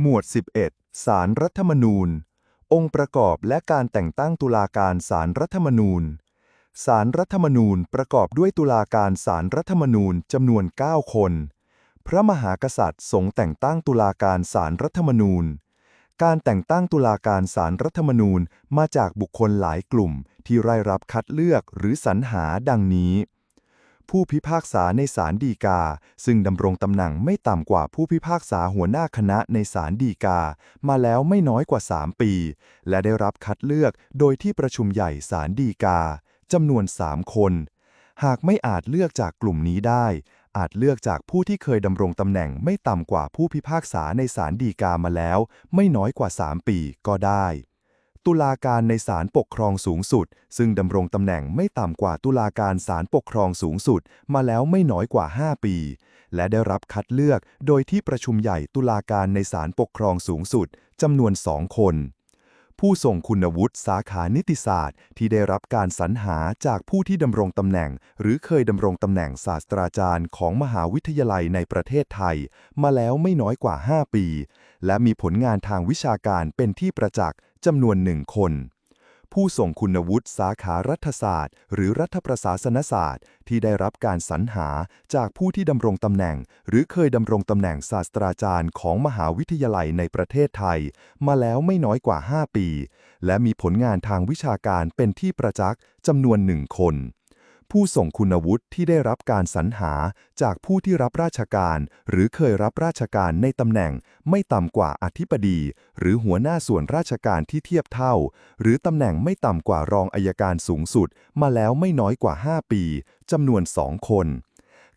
หมวด 11 สารรัฐธรรมนูญ องค์ประกอบและการแต่งตั้งตุลาการสารรัฐธรรมนูญ สารรัฐธรรมนูญประกอบด้วยตุลาการสารรัฐธรรมนูญจำนวน 9 คน พระมหากษัตริย์ทรงแต่งตั้งตุลาการสารรัฐธรรมนูญ การแต่งตั้งตุลาการสารรัฐธรรมนูญมาจากบุคคลหลายกลุ่มที่ได้รับคัดเลือกหรือสรรหาดังนี้ ผู้พิพากษาในศาลฎีกา ซึ่งดำรงตำแหน่งไม่ต่ำกว่าผู้พิพากษาหัวหน้าคณะในศาลฎีกา มาแล้วไม่น้อยกว่า 3 ปี และได้รับคัดเลือกโดยที่ประชุมใหญ่ศาลฎีกาจำนวน 3 คน หากไม่อาจเลือกจากกลุ่มนี้ได้ อาจเลือกจากผู้ที่เคยดำรงตำแหน่งไม่ต่ำกว่าผู้พิพากษาในศาลฎีกามาแล้ว ไม่น้อยกว่า 3 ปีก็ได้ ตุลาการในศาลปกครองสูงสุด ซึ่งดำรงตำแหน่งไม่ต่ำกว่าตุลาการศาลปกครองสูงสุด มาแล้วไม่น้อยกว่า 5 ปี และได้รับคัดเลือกโดยที่ประชุมใหญ่ตุลาการในศาลปกครองสูงสุดจำนวน2คน ผู้ทรงคุณวุฒิสาขานิติศาสตร์ ที่ได้รับการสรรหาจากผู้ที่ดำรงตำแหน่ง หรือเคยดำรงตำแหน่งศาสตราจารย์ของมหาวิทยาลัยในประเทศไทย มาแล้วไม่น้อยกว่า 5 ปี และมีผลงานทางวิชาการเป็นที่ประจักษ์ จำนวนหนึ่งคน ผู้ส่งคุณวุฒิสาขารัฐศาสตร์ หรือรัฐประศาสนศาสตร์ ที่ได้รับการสรรหาจากผู้ที่ดำรงตำแหน่ง หรือเคยดำรงตำแหน่งศาสตราจารย์ของมหาวิทยาลัยในประเทศไทย มาแล้วไม่น้อยกว่า 5 ปี และมีผลงานทางวิชาการเป็นที่ประจักษ์จำนวนหนึ่งคน ผู้ส่งคุณวุฒิที่ได้รับการสรรหาจากผู้ที่รับราชการ หรือเคยรับราชการในตำแหน่ง ไม่ต่ำกว่าอธิบดี หรือหัวหน้าส่วนราชการที่เทียบเท่า หรือตำแหน่งไม่ต่ำกว่ารองอายการสูงสุด มาแล้วไม่น้อยกว่า 5 ปีจำนวน2คน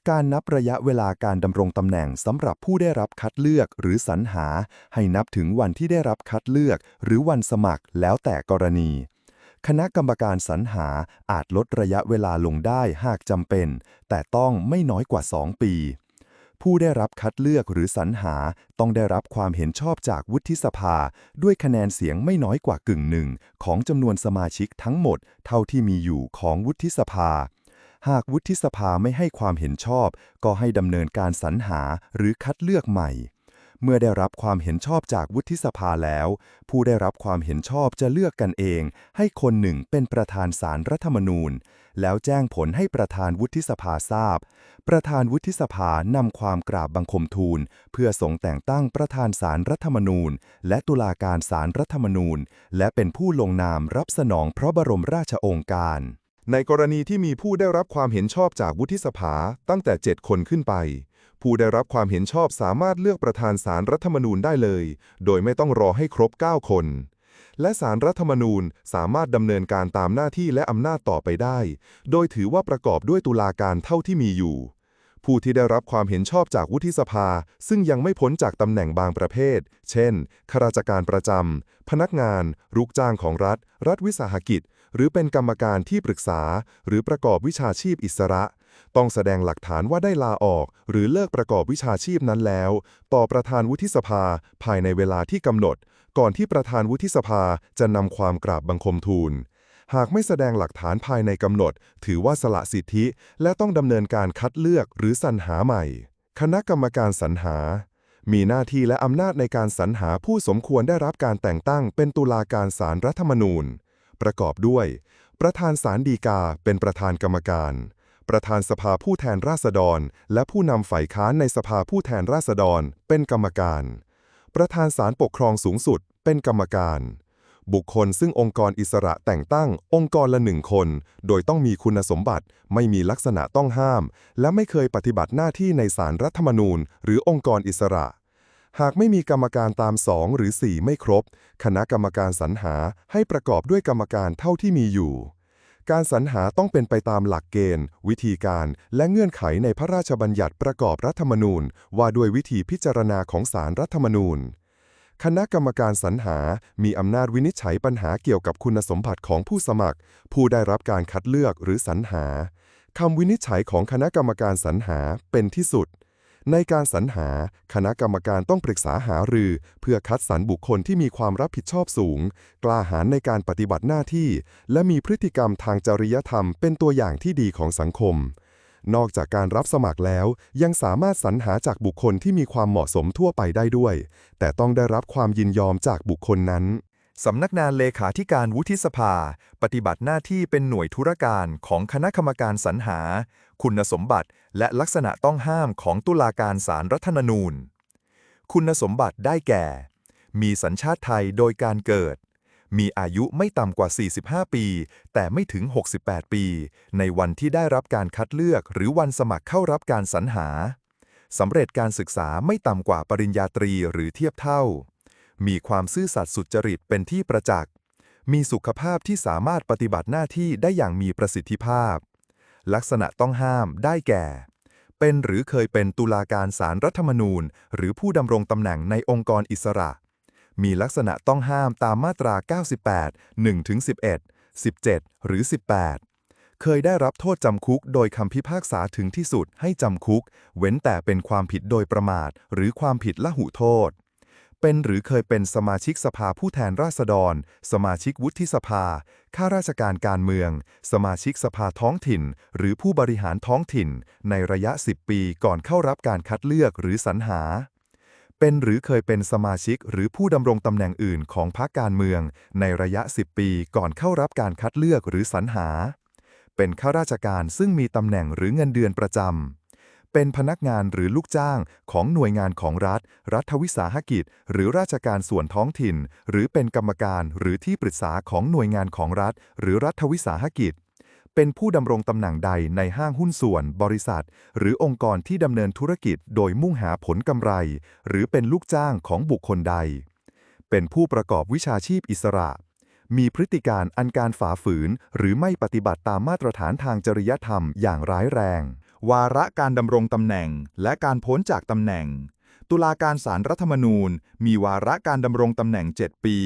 การนับระยะเวลาการดำรงตำแหน่งสำหรับผู้ได้รับคัดเลือกหรือสรรหา ให้นับถึงวันที่ได้รับคัดเลือก หรือวันสมัครแล้วแต่กรณี คณะกรรมการสรรหาอาจลดระยะเวลาลงได้หากจำเป็น แต่ต้องไม่น้อยกว่า 2 ปี ผู้ได้รับคัดเลือกหรือสรรหาต้องได้รับความเห็นชอบจากวุฒิสภา ด้วยคะแนนเสียงไม่น้อยกว่ากึ่งหนึ่งของจำนวนสมาชิกทั้งหมด เท่าที่มีอยู่ของวุฒิสภา หากวุฒิสภาไม่ให้ความเห็นชอบ ก็ให้ดำเนินการสรรหาหรือคัดเลือกใหม่ เมื่อได้รับความเห็นชอบจากวุฒิสภาแล้ว ผู้ได้รับความเห็นชอบจะเลือกกันเอง ให้คนหนึ่งเป็นประธานสารรัฐธรรมนูญ แล้วแจ้งผลให้ประธานวุฒิสภาทราบ ประธานวุฒิสภานำความกราบบังคมทูล เพื่อส่งแต่งตั้งประธานสารรัฐธรรมนูญ และตุลาการสารรัฐธรรมนูญ และเป็นผู้ลงนามรับสนองพระบรมราชโองการในกรณีที่มีผู้ได้รับความเห็นชอบจากวุฒิสภาตั้งแต่ 7 คนขึ้นไป ผู้ได้รับความเห็นชอบสามารถเลือกประธานสารรัฐธรรมนูญได้เลย โดยไม่ต้องรอให้ครบ 9 คน และสารรัฐธรรมนูญสามารถดำเนินการตามหน้าที่และอำนาจต่อไปได้ โดยถือว่าประกอบด้วยตุลาการเท่าที่มีอยู่ ผู้ที่ได้รับความเห็นชอบจากวุฒิสภา ซึ่งยังไม่พ้นจากตำแหน่งบางประเภท เช่นข้าราชการประจำพนักงาน ลูกจ้างของรัฐ รัฐวิสาหกิจ หรือเป็นกรรมการที่ปรึกษา หรือประกอบวิชาชีพอิสระ ต้องแสดงหลักฐานว่าได้ลาออก หรือเลิกประกอบวิชาชีพนั้นแล้ว ต่อประธานวุฒิสภาภายในเวลาที่กำหนด ก่อนที่ประธานวุฒิสภาจะนำความกราบบังคมทูล หากไม่แสดงหลักฐานภายในกำหนด ถือว่าสละสิทธิ และต้องดำเนินการคัดเลือกหรือสรรหาใหม่ คณะกรรมการสรรหา มีหน้าที่และอำนาจในการสรรหาผู้สมควรได้รับการแต่งตั้ง เป็นตุลาการศาลรัฐธรรมนูญ ประกอบด้วย ประธานศาลฎีกาเป็นประธานกรรมการ ประธานสภาผู้แทนราษฎร และผู้นำฝ่ายค้านในสภาผู้แทนราษฎร เป็นกรรมการ ประธานศาลปกครองสูงสุด เป็นกรรมการ บุคคลซึ่งองค์กรอิสระแต่งตั้งองค์กรละหนึ่งคน โดยต้องมีคุณสมบัติ ไม่มีลักษณะต้องห้าม และไม่เคยปฏิบัติหน้าที่ในศาลรัฐธรรมนูญ หรือองค์กรอิสระหากไม่มีกรรมการตาม 2 หรือ 4 ไม่ครบ คณะกรรมการสรรหาให้ประกอบด้วยกรรมการเท่าที่มีอยู่ การสรรหาต้องเป็นไปตามหลักเกณฑ์ วิธีการและเงื่อนไขในพระราชบัญญัติประกอบรัฐธรรมนูญ ว่าด้วยวิธีพิจารณาของศาลรัฐธรรมนูญ คณะกรรมการสรรหา มีอำนาจวินิจฉัยปัญหาเกี่ยวกับคุณสมบัติของผู้สมัคร ผู้ได้รับการคัดเลือกหรือสรรหาคำวินิจฉัยของคณะกรรมการสรรหาเป็นที่สุด ในการสรรหา คณะกรรมการต้องปรึกษาหารือ เพื่อคัดสรรบุคคลที่มีความรับผิดชอบสูง กล้าหาญในการปฏิบัติหน้าที่ และมีพฤติกรรมทางจริยธรรมเป็นตัวอย่างที่ดีของสังคม นอกจากการรับสมัครแล้ว ยังสามารถสรรหาจากบุคคลที่มีความเหมาะสมทั่วไปได้ด้วย แต่ต้องได้รับความยินยอมจากบุคคลนั้น สำนักงานเลขาธิการวุฒิสภา ปฏิบัติหน้าที่เป็นหน่วยธุรการของคณะกรรมการสรรหา คุณสมบัติและลักษณะต้องห้ามของตุลาการศาลรัฐธรรมนูญ คุณสมบัติได้แก่ มีสัญชาติไทยโดยการเกิด มีอายุไม่ต่ำกว่า 45 ปี แต่ไม่ถึง 68 ปี ในวันที่ได้รับการคัดเลือกหรือวันสมัครเข้ารับการสรรหาสำเร็จการศึกษาไม่ต่ำกว่าปริญญาตรีหรือเทียบเท่า มีความซื่อสัตย์สุจริตเป็นที่ประจักษ์ มีสุขภาพที่สามารถปฏิบัติหน้าที่ได้อย่างมีประสิทธิภาพ ลักษณะต้องห้ามได้แก่ เป็นหรือเคยเป็นตุลาการศาลรัฐธรรมนูญ หรือผู้ดำรงตำแหน่งในองค์กรอิสระ มีลักษณะต้องห้ามตามมาตรา 98 1-11 17 หรือ 18 เคยได้รับโทษจำคุกโดยคำพิพากษาถึงที่สุดให้จำคุก เว้นแต่เป็นความผิดโดยประมาท หรือความผิดละหุโทษ เป็นหรือเคยเป็นสมาชิกสภาผู้แทนราษฎร สมาชิกวุฒิสภา ข้าราชการการเมือง สมาชิกสภาท้องถิ่น หรือผู้บริหารท้องถิ่น ในระยะ 10 ปีก่อนเข้ารับการคัดเลือกหรือสรรหา เป็นหรือเคยเป็นสมาชิกหรือผู้ดำรงตำแหน่งอื่นของพรรคการเมือง ในระยะ 10 ปีก่อนเข้ารับการคัดเลือกหรือสรรหา เป็นข้าราชการซึ่งมีตำแหน่งหรือเงินเดือนประจำ เป็นพนักงานหรือลูกจ้างของหน่วยงานของรัฐ รัฐวิสาหกิจ หรือราชการส่วนท้องถิ่น หรือเป็นกรรมการหรือที่ปรึกษาของหน่วยงานของรัฐ หรือรัฐวิสาหกิจ เป็นผู้ดำรงตำแหน่งใดในห้างหุ้นส่วน บริษัท หรือองค์กรที่ดำเนินธุรกิจโดยมุ่งหาผลกำไร หรือเป็นลูกจ้างของบุคคลใด เป็นผู้ประกอบวิชาชีพอิสระมีพฤติการอันการฝ่าฝืน หรือไม่ปฏิบัติตามมาตรฐานทางจริยธรรมอย่างร้ายแรง วาระการดำรงตำแหน่งและการพ้นจากตำแหน่ง ตุลาการศาลรัฐธรรมนูญ มีวาระการดำรงตำแหน่ง 7 ปี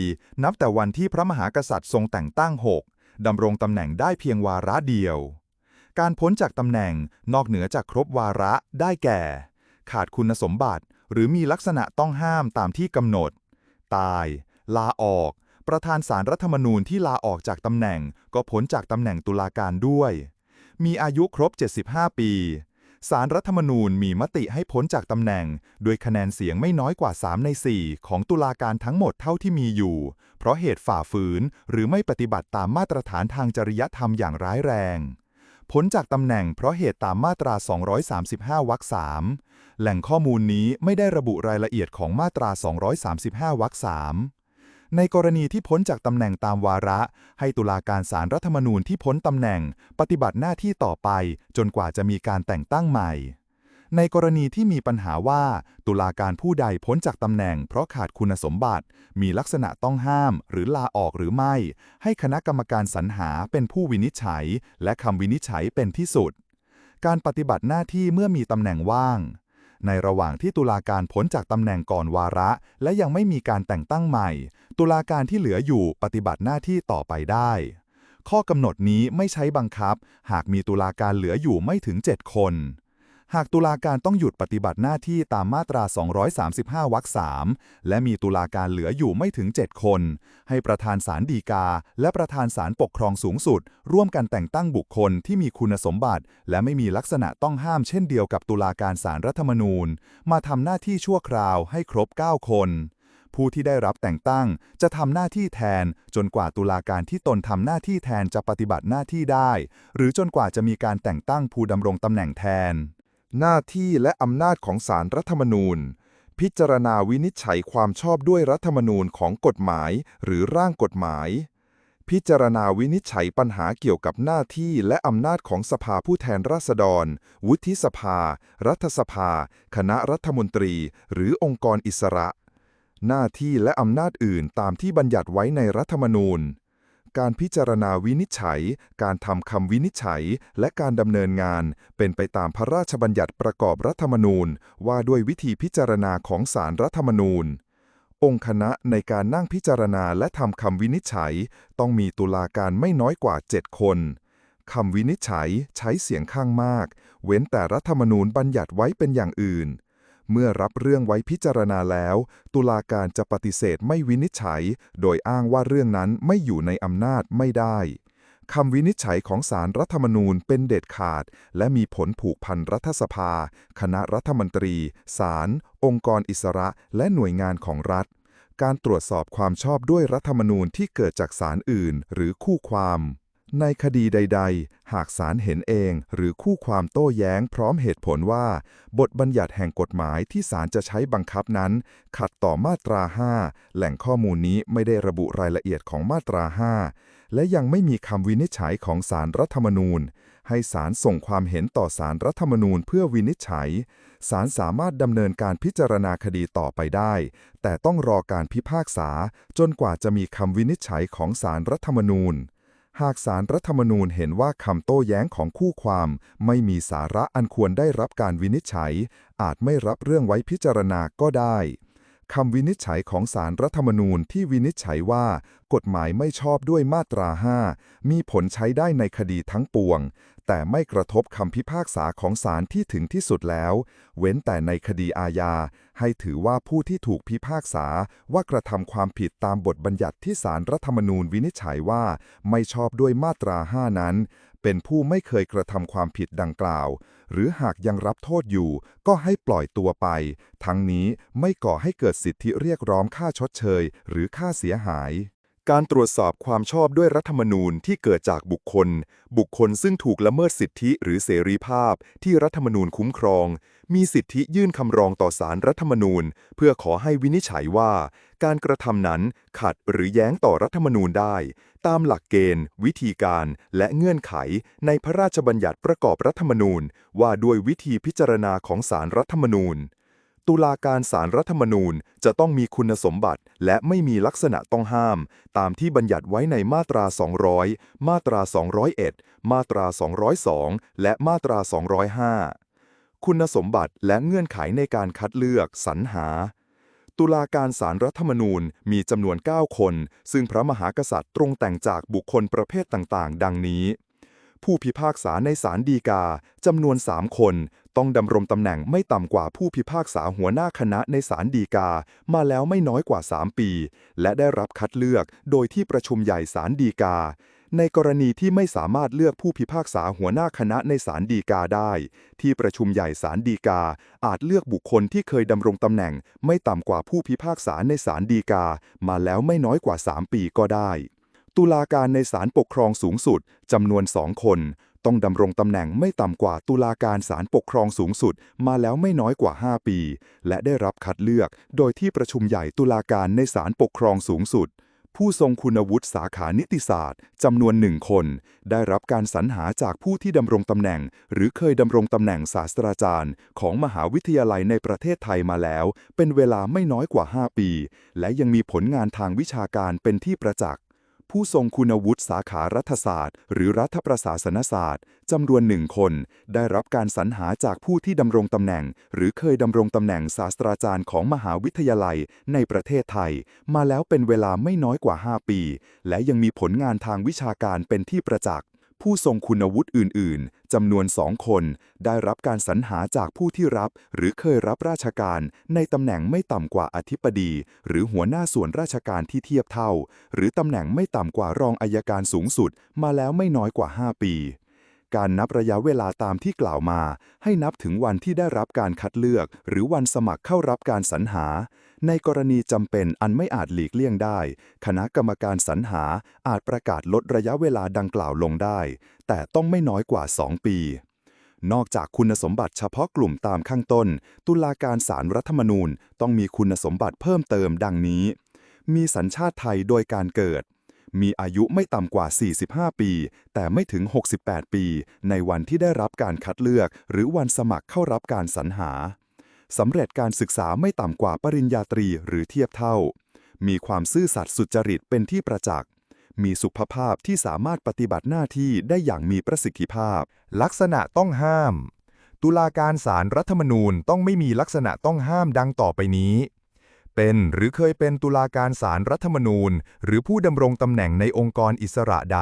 นับแต่วันที่พระมหากษัตริย์ทรงแต่งตั้ง 6ดำรงตำแหน่งได้เพียงวาระเดียว การพ้นจากตำแหน่งนอกเหนือจากครบวาระได้แก่ ขาดคุณสมบัติ หรือมีลักษณะต้องห้ามตามที่กำหนด ตาย ลาออก ประธานสารรัฐธรรมนูญที่ลาออกจากตำแหน่ง ก็พ้นจากตำแหน่งตุลาการด้วย มีอายุครบ 75 ปีสารรัฐธรรมนูญมีมติให้พ้นจากตำแหน่งโดยคะแนนเสียงไม่น้อยกว่า 3 ใน 4 ของตุลาการทั้งหมดเท่าที่มีอยู่ เพราะเหตุฝ่าฝืน หรือไม่ปฏิบัติตามมาตรฐานทางจริยธรรมอย่างร้ายแรง พ้นจากตำแหน่งเพราะเหตุตามมาตรา 235 วรรค 3 แหล่งข้อมูลนี้ไม่ได้ระบุรายละเอียดของมาตรา 235 วรรค 3 ในกรณีที่พ้นจากตำแหน่งตามวาระ ให้ตุลาการศาลรัฐธรรมนูญที่พ้นตำแหน่ง ปฏิบัติหน้าที่ต่อไป จนกว่าจะมีการแต่งตั้งใหม่ ในกรณีที่มีปัญหาว่า ตุลาการผู้ใดพ้นจากตำแหน่ง เพราะขาดคุณสมบัติ มีลักษณะต้องห้าม หรือลาออกหรือไม่ ให้คณะกรรมการสรรหาเป็นผู้วินิจฉัย และคำวินิจฉัยเป็นที่สุด การปฏิบัติหน้าที่เมื่อมีตำแหน่งว่าง ในระหว่างที่ตุลาการพ้นจากตำแหน่งก่อนวาระ และยังไม่มีการแต่งตั้งใหม่ ตุลาการที่เหลืออยู่ปฏิบัติหน้าที่ต่อไปได้ ข้อกำหนดนี้ไม่ใช้บังคับ หากมีตุลาการเหลืออยู่ไม่ถึง 7 คน หากตุลาการต้องหยุดปฏิบัติหน้าที่ตามมาตรา 235 วรรค3และมีตุลาการเหลืออยู่ไม่ถึง 7 คน ให้ประธานศาลฎีกา และประธานศาลปกครองสูงสุด ร่วมกันแต่งตั้งบุคคลที่มีคุณสมบัติ และไม่มีลักษณะต้องห้ามเช่นเดียวกับตุลาการศาลรัฐธรรมนูญ มาทำหน้าที่ชั่วคราวให้ครบ 9 คนผู้ที่ได้รับแต่งตั้งจะทำหน้าที่แทน จนกว่าตุลาการที่ตนทำหน้าที่แทนจะปฏิบัติหน้าที่ได้ หรือจนกว่าจะมีการแต่งตั้งผู้ดำรงตำแหน่งแทน หน้าที่และอำนาจของศาลรัฐธรรมนูญ พิจารณาวินิจฉัยความชอบด้วยรัฐธรรมนูญของกฎหมายหรือร่างกฎหมาย พิจารณาวินิจฉัยปัญหาเกี่ยวกับหน้าที่และอำนาจของสภาผู้แทนราษฎร วุฒิสภา รัฐสภา คณะรัฐมนตรี หรือองค์กรอิสระ หน้าที่และอำนาจอื่นตามที่บัญญัติไว้ในรัฐธรรมนูญ การพิจารณาวินิจฉัย การทำคำวินิจฉัย และการดำเนินงาน เป็นไปตามพระราชบัญญัติประกอบรัฐธรรมนูญ ว่าด้วยวิธีพิจารณาของศาลรัฐธรรมนูญ องค์คณะในการนั่งพิจารณาและทำคำวินิจฉัย ต้องมีตุลาการไม่น้อยกว่า 7 คนคำวินิจฉัยใช้เสียงข้างมาก เว้นแต่รัฐธรรมนูญบัญญัติไว้เป็นอย่างอื่น เมื่อรับเรื่องไว้พิจารณาแล้ว ตุลาการจะปฏิเสธไม่วินิจฉัย โดยอ้างว่าเรื่องนั้นไม่อยู่ในอำนาจไม่ได้คำวินิจฉัยของศาลรัฐธรรมนูญเป็นเด็ดขาด และมีผลผูกพันรัฐสภา คณะรัฐมนตรี ศาล องค์กรอิสระ และหน่วยงานของรัฐ การตรวจสอบความชอบด้วยรัฐธรรมนูญที่เกิดจากศาลอื่น หรือคู่ความ ในคดีใด ๆ หากศาลเห็นเองหรือคู่ความโต้แย้งพร้อมเหตุผลว่า บทบัญญัติแห่งกฎหมายที่ศาลจะใช้บังคับนั้น ขัดต่อมาตรา 5 แหล่งข้อมูลนี้ไม่ได้ระบุรายละเอียดของมาตรา 5 และยังไม่มีคำวินิจฉัยของศาลรัฐธรรมนูญ ให้ศาลส่งความเห็นต่อศาลรัฐธรรมนูญเพื่อวินิจฉัยศาลสามารถดำเนินการพิจารณาคดีต่อไปได้ แต่ต้องรอการพิพากษาจนกว่าจะมีคำวินิจฉัยของศาลรัฐธรรมนูญ หากสารรัฐธรรมนูญเห็นว่าคำโต้แย้งของคู่ความ ไม่มีสาระอันควรได้รับการวินิจฉัย อาจไม่รับเรื่องไว้พิจารณาก็ได้คำวินิจฉัยของสารรัฐธรรมนูญที่วินิจฉัยว่า กฎหมายไม่ชอบด้วยมาตรา 5 มีผลใช้ได้ในคดีทั้งปวง แต่ไม่กระทบคำพิพากษาของศาลที่ถึงที่สุดแล้ว เว้นแต่ในคดีอาญา ให้ถือว่าผู้ที่ถูกพิพากษาว่ากระทำความผิดตามบทบัญญัติที่ศาลรัฐธรรมนูญวินิจฉัยว่า ไม่ชอบด้วยมาตรา 5 นั้น เป็นผู้ไม่เคยกระทำความผิดดังกล่าว หรือหากยังรับโทษอยู่ ก็ให้ปล่อยตัวไป ทั้งนี้ไม่ก่อให้เกิดสิทธิเรียกร้องค่าชดเชย หรือค่าเสียหาย การตรวจสอบความชอบด้วยรัฐธรรมนูญที่เกิดจากบุคคล บุคคลซึ่งถูกละเมิดสิทธิหรือเสรีภาพ ที่รัฐธรรมนูญคุ้มครอง มีสิทธิยื่นคำร้องต่อศาลรัฐธรรมนูญ เพื่อขอให้วินิจฉัยว่า การกระทำนั้นขัดหรือแย้งต่อรัฐธรรมนูญได้ ตามหลักเกณฑ์ วิธีการ และเงื่อนไข ในพระราชบัญญัติประกอบรัฐธรรมนูญ ว่าด้วยวิธีพิจารณาของศาลรัฐธรรมนูญ ตุลาการศาลรัฐธรรมนูญจะต้องมีคุณสมบัติและไม่มีลักษณะต้องห้าม ตามที่บัญญัติไว้ในมาตรา 200 มาตรา 201 มาตรา 202 และมาตรา 205 คุณสมบัติและเงื่อนไขในการคัดเลือกสรรหา ตุลาการศาลรัฐธรรมนูญมีจำนวน 9 คน ซึ่งพระมหากษัตริย์ตรงแต่งจากบุคคลประเภทต่างๆ ดังนี้ผู้พิพากษาในศาลฎีกาจำนวน 3 คน ต้องดำรงตำแหน่งไม่ต่ำกว่าผู้พิพากษาหัวหน้าคณะในศาลฎีกา มาแล้วไม่น้อยกว่า 3 ปี และได้รับคัดเลือกโดยที่ประชุมใหญ่ศาลฎีกา ในกรณีที่ไม่สามารถเลือกผู้พิพากษาหัวหน้าคณะในศาลฎีกาได้ ที่ประชุมใหญ่ศาลฎีกา อาจเลือกบุคคลที่เคยดำรงตำแหน่ง ไม่ต่ำกว่าผู้พิพากษาในศาลฎีกา มาแล้วไม่น้อยกว่า 3 ปีก็ได้ตุลาการในศาลปกครองสูงสุด จำนวนสองคน ต้องดำรงตำแหน่งไม่ต่ำกว่าตุลาการศาลปกครองสูงสุด มาแล้วไม่น้อยกว่า 5 ปี และได้รับคัดเลือกโดยที่ประชุมใหญ่ตุลาการในศาลปกครองสูงสุด ผู้ทรงคุณวุฒิสาขานิติศาสตร์จำนวนหนึ่งคน ได้รับการสรรหาจากผู้ที่ดำรงตำแหน่ง หรือเคยดำรงตำแหน่งศาสตราจารย์ ของมหาวิทยาลัยในประเทศไทยมาแล้ว เป็นเวลาไม่น้อยกว่า 5 ปี และยังมีผลงานทางวิชาการเป็นที่ประจักษ์ ผู้ทรงคุณวุฒิสาขารัฐศาสตร์ หรือรัฐประศาสนศาสตร์จำนวนหนึ่งคน ได้รับการสรรหาจากผู้ที่ดำรงตำแหน่ง หรือเคยดำรงตำแหน่งศาสตราจารย์ของมหาวิทยาลัยในประเทศไทย มาแล้วเป็นเวลาไม่น้อยกว่า 5 ปี และยังมีผลงานทางวิชาการเป็นที่ประจักษ์ ผู้ทรงคุณวุฒิอื่น ๆ จำนวนสองคน ได้รับการสรรหาจากผู้ที่รับ หรือเคยรับราชการ ในตำแหน่งไม่ต่ำกว่าอธิบดี หรือหัวหน้าส่วนราชการที่เทียบเท่า หรือตำแหน่งไม่ต่ำกว่ารองอายการสูงสุด มาแล้วไม่น้อยกว่า 5 ปี การนับระยะเวลาตามที่กล่าวมา ให้นับถึงวันที่ได้รับการคัดเลือก หรือวันสมัครเข้ารับการสรรหา ในกรณีจำเป็นอันไม่อาจหลีกเลี่ยงได้ คณะกรรมการสรรหาอาจประกาศลดระยะเวลาดังกล่าวลงได้ แต่ต้องไม่น้อยกว่า 2 ปี นอกจากคุณสมบัติเฉพาะกลุ่มตามข้างต้น ตุลาการศาลรัฐธรรมนูญต้องมีคุณสมบัติเพิ่มเติมดังนี้ มีสัญชาติไทยโดยการเกิด มีอายุไม่ต่ำกว่า 45 ปี แต่ไม่ถึง 68 ปี ในวันที่ได้รับการคัดเลือก หรือวันสมัครเข้ารับการสรรหาสำเร็จการศึกษาไม่ต่ำกว่าปริญญาตรีหรือเทียบเท่า มีความซื่อสัตย์สุจริตเป็นที่ประจักษ์ มีสุขภาพที่สามารถปฏิบัติหน้าที่ได้อย่างมีประสิทธิภาพ ลักษณะต้องห้าม ตุลาการศาลรัฐธรรมนูญต้องไม่มีลักษณะต้องห้ามดังต่อไปนี้ เป็นหรือเคยเป็นตุลาการศาลรัฐธรรมนูญ หรือผู้ดำรงตำแหน่งในองค์กรอิสระใด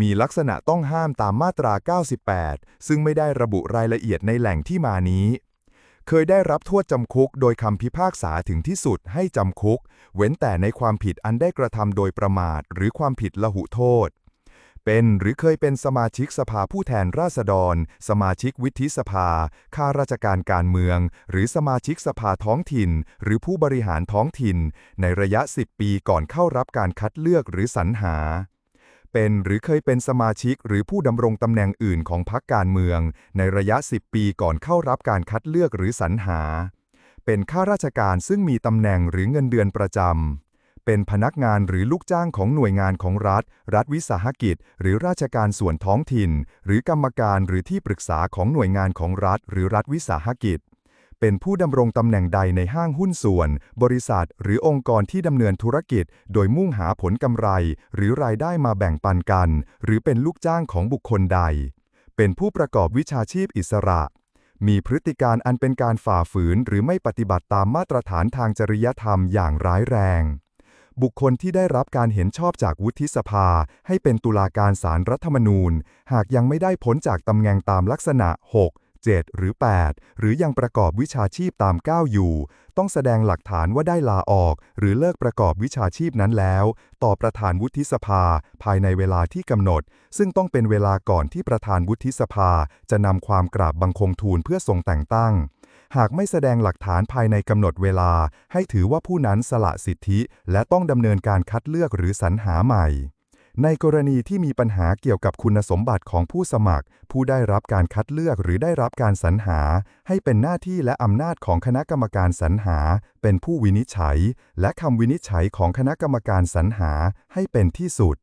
มีลักษณะต้องห้ามตามมาตรา 98 ซึ่งไม่ได้ระบุรายละเอียดในแหล่งที่มานี้ เคยได้รับโทษจำคุกโดยคำพิพากษาถึงที่สุดให้จำคุก เว้นแต่ในความผิดอันได้กระทำโดยประมาท หรือความผิดละหุโทษ เป็นหรือเคยเป็นสมาชิกสภาผู้แทนราษฎร สมาชิกวิทิสภา ข้าราชการการเมือง หรือสมาชิกสภาท้องถิ่น หรือผู้บริหารท้องถิ่น ในระยะ 10 ปีก่อนเข้ารับการคัดเลือกหรือสรรหาเป็นหรือเคยเป็นสมาชิกหรือผู้ดำรงตำแหน่งอื่นของพรรคการเมือง ในระยะ 10 ปีก่อนเข้ารับการคัดเลือกหรือสรรหา เป็นข้าราชการซึ่งมีตำแหน่งหรือเงินเดือนประจำ เป็นพนักงานหรือลูกจ้างของหน่วยงานของรัฐ รัฐวิสาหกิจ หรือราชการส่วนท้องถิ่น หรือกรรมการหรือที่ปรึกษาของหน่วยงานของรัฐ หรือรัฐวิสาหกิจ เป็นผู้ดำรงตำแหน่งใดในห้างหุ้นส่วน บริษัท หรือองค์กรที่ดำเนินธุรกิจ โดยมุ่งหาผลกำไร หรือรายได้มาแบ่งปันกัน หรือเป็นลูกจ้างของบุคคลใด เป็นผู้ประกอบวิชาชีพอิสระมีพฤติการอันเป็นการฝ่าฝืนหรือไม่ปฏิบัติตามมาตรฐานทางจริยธรรมอย่างร้ายแรง บุคคลที่ได้รับการเห็นชอบจากวุฒิสภา ให้เป็นตุลาการศารรัฐธรรมนูญ หากยังไม่ได้พ้นจากตำแหน่งตามลักษณะ 6 7 หรือ 8 หรือยังประกอบวิชาชีพตาม 9 อยู่ ต้องแสดงหลักฐานว่าได้ลาออก หรือเลิกประกอบวิชาชีพนั้นแล้ว ต่อประธานวุฒิสภา ภายในเวลาที่กำหนด ซึ่งต้องเป็นเวลาก่อนที่ประธานวุฒิสภา จะนำความกราบบังคมทูลเพื่อทรงแต่งตั้ง หากไม่แสดงหลักฐานภายในกำหนดเวลา ให้ถือว่าผู้นั้นสละสิทธิ และต้องดำเนินการคัดเลือกหรือสรรหาใหม่ ในกรณีที่มีปัญหาเกี่ยวกับคุณสมบัติของผู้สมัคร ผู้ได้รับการคัดเลือกหรือได้รับการสรรหา ให้เป็นหน้าที่และอำนาจของคณะกรรมการสรรหา เป็นผู้วินิจฉัย และคำวินิจฉัยของคณะกรรมการสรรหาให้เป็นที่สุด